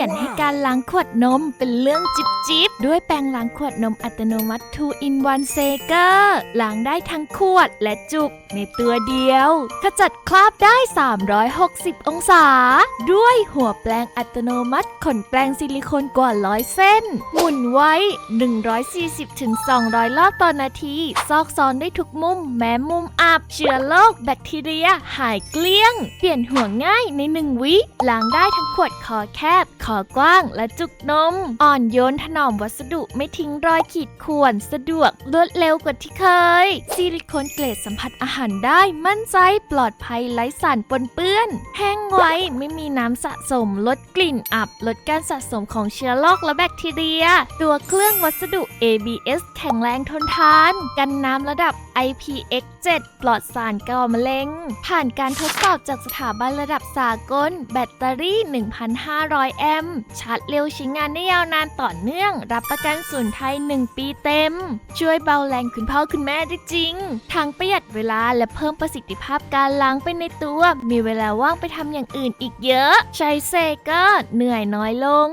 ลี่ยนให้การล้างขวดนมเป็นเรื่องจิบจิบด้วยแปรงล้างขวดนมอัตโนมัติ 2 in 1 s a g e r ล้างได้ทั้งขวดและจุกในตัวเดียว ขจัดคราบได้ 360 องศา ด้วยหัวแปรงอัตโนมัติขนแปรงซิลิโคนกว่าร้อยเส้น หมุนไว้ 140-200 รอบต่อนาที ซอกซอนได้ทุกมุม แม้มุมอับเชื้อโรคแบคทีเรีย หายเกลี้ยง เปลี่ยนหัวง่ายในหนึ่งวิล้างได้ทั้งขวดคอแคบคอกว้างและจุกนม อ่อนโยนถนอมวัสดุไม่ทิ้งรอยขีดข่วน สะดวกรวดเร็วกว่าที่เคย ซิลิโคนเกรดสัมผัสอาหารได้มั่นใจปลอดภัยไร้สารปนเปื้อน แห้งไว้ไม่มีน้ำสะสมลดกลิ่นอับ ลดการสะสมของเชื้อโรคและแบคทีเรีย ตัวเครื่องวัสดุ ABS แข็งแรงทนทาน กันน้ำระดับ IPX7 ปลอดสารก่อมะเร็ง ผ่านการทดสอบจากสถาบันระดับสากล แบตเตอรี่ 1,500 แอมป์ชาร์จเร็วใช้งานได้ยาวนานต่อเนื่อง รับประกันศูนย์ไทย 1 ปีเต็ม ช่วยเบาแรงคุณพ่อคุณแม่ได้จริง ทั้งประหยัดเวลาและเพิ่มประสิทธิภาพการล้างไปในตัว มีเวลาว่างไปทำอย่างอื่นอีกเยอะ ใช้เซก็เหนื่อยน้อยลง